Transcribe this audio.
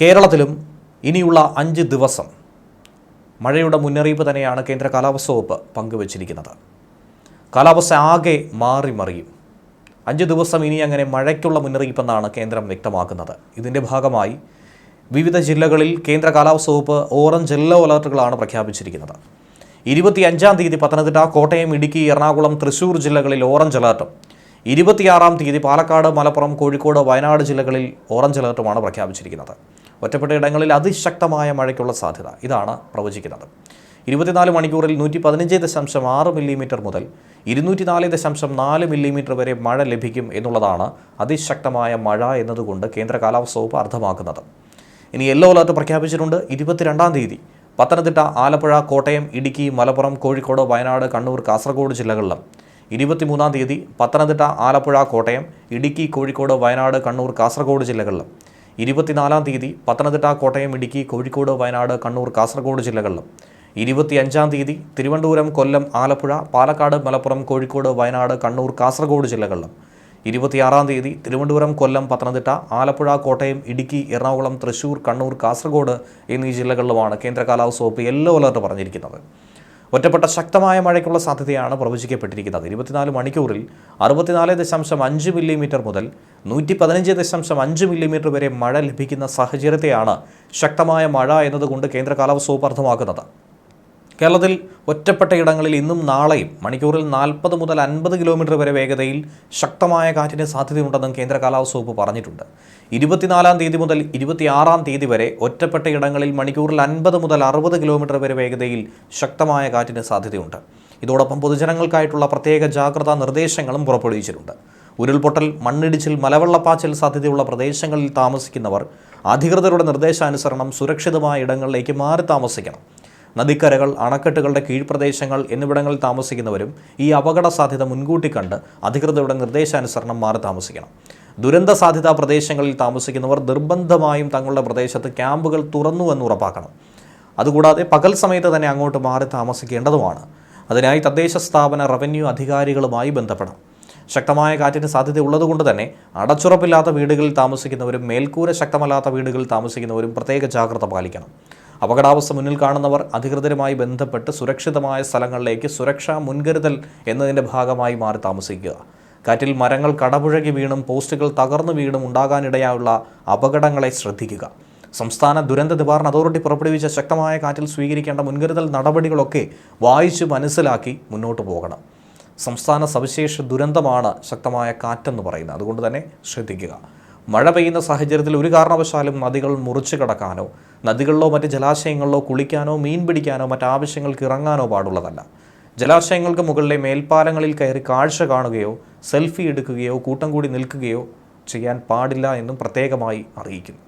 കേരളത്തിലും ഇനിയുള്ള അഞ്ച് ദിവസം മഴയുടെ മുന്നറിയിപ്പ് തന്നെയാണ് കേന്ദ്ര കാലാവസ്ഥ വകുപ്പ് പങ്കുവച്ചിരിക്കുന്നത്. കാലാവസ്ഥ ആകെ മാറി മറിയും. അഞ്ച് ദിവസം ഇനി അങ്ങനെ മഴയ്ക്കുള്ള മുന്നറിയിപ്പെന്നാണ് കേന്ദ്രം വ്യക്തമാക്കുന്നത്. ഇതിന്റെ ഭാഗമായി വിവിധ ജില്ലകളിൽ കേന്ദ്ര കാലാവസ്ഥ വകുപ്പ് ഓറഞ്ച് യെല്ലോ അലർട്ടുകളാണ് പ്രഖ്യാപിച്ചിരിക്കുന്നത്. ഇരുപത്തി അഞ്ചാം തീയതി പത്തനംതിട്ട കോട്ടയം ഇടുക്കി എറണാകുളം തൃശൂർ ജില്ലകളിൽ ഓറഞ്ച് അലർട്ടും. ഇരുപത്തിയാറാം തീയതി പാലക്കാട് മലപ്പുറം കോഴിക്കോട് വയനാട് ജില്ലകളിൽ ഓറഞ്ച് അലർട്ടുമാണ് പ്രഖ്യാപിച്ചിരിക്കുന്നത്. ഒറ്റപ്പെട്ട ഇടങ്ങളിൽ അതിശക്തമായ മഴയ്ക്കുള്ള സാധ്യത. ഇതാണ് പ്രവചിക്കുന്നത്. ഇരുപത്തിനാല് മണിക്കൂറിൽ നൂറ്റി പതിനഞ്ച് ദശാംശം ആറ് മില്ലിമീറ്റർ മുതൽ ഇരുന്നൂറ്റി നാല് ദശാംശം നാല് മില്ലിമീറ്റർ വരെ മഴ ലഭിക്കും എന്നുള്ളതാണ് അതിശക്തമായ മഴ എന്നതുകൊണ്ട് കേന്ദ്ര കാലാവസ്ഥ വകുപ്പ് അർത്ഥമാക്കുന്നത്. ഇനി യെല്ലോ അലർട്ട് പ്രഖ്യാപിച്ചിട്ടുണ്ട്. ഇരുപത്തിരണ്ടാം തീയതി പത്തനംതിട്ട ആലപ്പുഴ കോട്ടയം ഇടുക്കി മലപ്പുറം കോഴിക്കോട് വയനാട് കണ്ണൂർ കാസർഗോഡ് ജില്ലകളിലും ഇരുപത്തിമൂന്നാം തീയതി പത്തനംതിട്ട ആലപ്പുഴ കോട്ടയം ഇടുക്കി കോഴിക്കോട് വയനാട് കണ്ണൂർ കാസർഗോഡ് ജില്ലകളിലും ഇരുപത്തിനാലാം തീയതി പത്തനംതിട്ട കോട്ടയം ഇടുക്കി കോഴിക്കോട് വയനാട് കണ്ണൂർ കാസർഗോഡ് ജില്ലകളിലും. ഇരുപത്തിയഞ്ചാം തീയതി തിരുവനന്തപുരം കൊല്ലം ആലപ്പുഴ പാലക്കാട് മലപ്പുറം കോഴിക്കോട് വയനാട് കണ്ണൂർ കാസർഗോഡ് ജില്ലകളിലും. ഇരുപത്തിയാറാം തീയതി തിരുവനന്തപുരം കൊല്ലം പത്തനംതിട്ട ആലപ്പുഴ കോട്ടയം ഇടുക്കി എറണാകുളം തൃശൂർ കണ്ണൂർ കാസർഗോഡ് എന്നീ ജില്ലകളിലുമാണ് കേന്ദ്ര കാലാവസ്ഥ വകുപ്പ് യെല്ലോ അലർട്ട് പറഞ്ഞിരിക്കുന്നത്. ഒറ്റപ്പെട്ട ശക്തമായ മഴയ്ക്കുള്ള സാധ്യതയാണ് പ്രവചിക്കപ്പെട്ടിരിക്കുന്നത്. ഇരുപത്തിനാല് മണിക്കൂറിൽ അറുപത്തിനാല് ദശാംശം അഞ്ച് മില്ലിമീറ്റർ മുതൽ നൂറ്റി പതിനഞ്ച് ദശാംശം അഞ്ച് മില്ലിമീറ്റർ വരെ മഴ ലഭിക്കുന്ന സാഹചര്യത്തെയാണ് ശക്തമായ മഴ എന്നതുകൊണ്ട് കേന്ദ്ര കാലാവസ്ഥ വകുപ്പ് അർത്ഥമാക്കുന്നത്. കേരളത്തിൽ ഒറ്റപ്പെട്ട ഇടങ്ങളിൽ ഇന്നും നാളെയും മണിക്കൂറിൽ നാൽപ്പത് മുതൽ അൻപത് കിലോമീറ്റർ വരെ വേഗതയിൽ ശക്തമായ കാറ്റിന് സാധ്യതയുണ്ടെന്നും കേന്ദ്ര കാലാവസ്ഥ വകുപ്പ് പറഞ്ഞിട്ടുണ്ട്. ഇരുപത്തിനാലാം തീയതി മുതൽ ഇരുപത്തിയാറാം തീയതി വരെ ഒറ്റപ്പെട്ട ഇടങ്ങളിൽ മണിക്കൂറിൽ അൻപത് മുതൽ അറുപത് കിലോമീറ്റർ വരെ വേഗതയിൽ ശക്തമായ കാറ്റിന് സാധ്യതയുണ്ട്. ഇതോടൊപ്പം പൊതുജനങ്ങൾക്കായിട്ടുള്ള പ്രത്യേക ജാഗ്രതാ നിർദ്ദേശങ്ങളും പുറപ്പെടുവിച്ചിട്ടുണ്ട്. ഉരുൾപൊട്ടൽ മണ്ണിടിച്ചിൽ മലവെള്ളപ്പാച്ചൽ സാധ്യതയുള്ള പ്രദേശങ്ങളിൽ താമസിക്കുന്നവർ അധികൃതരുടെ നിർദ്ദേശാനുസരണം സുരക്ഷിതമായ ഇടങ്ങളിലേക്ക് മാറി താമസിക്കണം. നദിക്കരകൾ അണക്കെട്ടുകളുടെ കീഴ്പ്രദേശങ്ങൾ എന്നിവിടങ്ങളിൽ താമസിക്കുന്നവരും ഈ അപകട സാധ്യത മുൻകൂട്ടി കണ്ട് അധികൃതരുടെ നിർദ്ദേശാനുസരണം മാറി താമസിക്കണം. ദുരന്ത സാധ്യതാ പ്രദേശങ്ങളിൽ താമസിക്കുന്നവർ നിർബന്ധമായും തങ്ങളുടെ പ്രദേശത്ത് ക്യാമ്പുകൾ തുറന്നുവെന്ന് ഉറപ്പാക്കണം. അതുകൂടാതെ പകൽ സമയത്ത് തന്നെ അങ്ങോട്ട് മാറി താമസിക്കേണ്ടതുമാണ്. അതിനായി തദ്ദേശ സ്ഥാപന റവന്യൂ അധികാരികളുമായി ബന്ധപ്പെടണം. ശക്തമായ കാറ്റിന് സാധ്യത ഉള്ളതുകൊണ്ട് തന്നെ അടച്ചുറപ്പില്ലാത്ത വീടുകളിൽ താമസിക്കുന്നവരും മേൽക്കൂര ശക്തമല്ലാത്ത വീടുകളിൽ താമസിക്കുന്നവരും പ്രത്യേക ജാഗ്രത പാലിക്കണം. അപകടാവസ്ഥ മുന്നിൽ കാണുന്നവർ അധികൃതരുമായി ബന്ധപ്പെട്ട് സുരക്ഷിതമായ സ്ഥലങ്ങളിലേക്ക് സുരക്ഷാ മുൻകരുതൽ എന്നതിന്റെ ഭാഗമായി മാറി താമസിക്കുക. കാറ്റിൽ മരങ്ങൾ കടപുഴകി വീണും പോസ്റ്റുകൾ തകർന്നു വീണും ഉണ്ടാകാനിടയായുള്ള അപകടങ്ങളെ ശ്രദ്ധിക്കുക. സംസ്ഥാന ദുരന്ത നിവാരണ അതോറിറ്റി പുറപ്പെടുവിച്ച ശക്തമായ കാറ്റിൽ സ്വീകരിക്കേണ്ട മുൻകരുതൽ നടപടികളൊക്കെ വായിച്ച് മനസ്സിലാക്കി മുന്നോട്ട് പോകണം. സംസ്ഥാന സവിശേഷ ദുരന്തമാണ് ശക്തമായ കാറ്റെന്ന് പറയുന്നത്. അതുകൊണ്ട് തന്നെ ശ്രദ്ധിക്കുക. മഴ പെയ്യുന്ന സാഹചര്യത്തിൽ ഒരു കാരണവശാലും നദികൾ മുറിച്ചു കടക്കാനോ നദികളിലോ മറ്റ് ജലാശയങ്ങളിലോ കുളിക്കാനോ മീൻ പിടിക്കാനോ മറ്റ് ആവശ്യങ്ങൾക്ക് ഇറങ്ങാനോ പാടുള്ളതല്ല. ജലാശയങ്ങൾക്ക് മുകളിലെ മേൽപ്പാലങ്ങളിൽ കയറി കാഴ്ച കാണുകയോ സെൽഫി എടുക്കുകയോ കൂട്ടം കൂടി നിൽക്കുകയോ ചെയ്യാൻ പാടില്ല എന്നും പ്രത്യേകമായി അറിയിക്കുന്നു.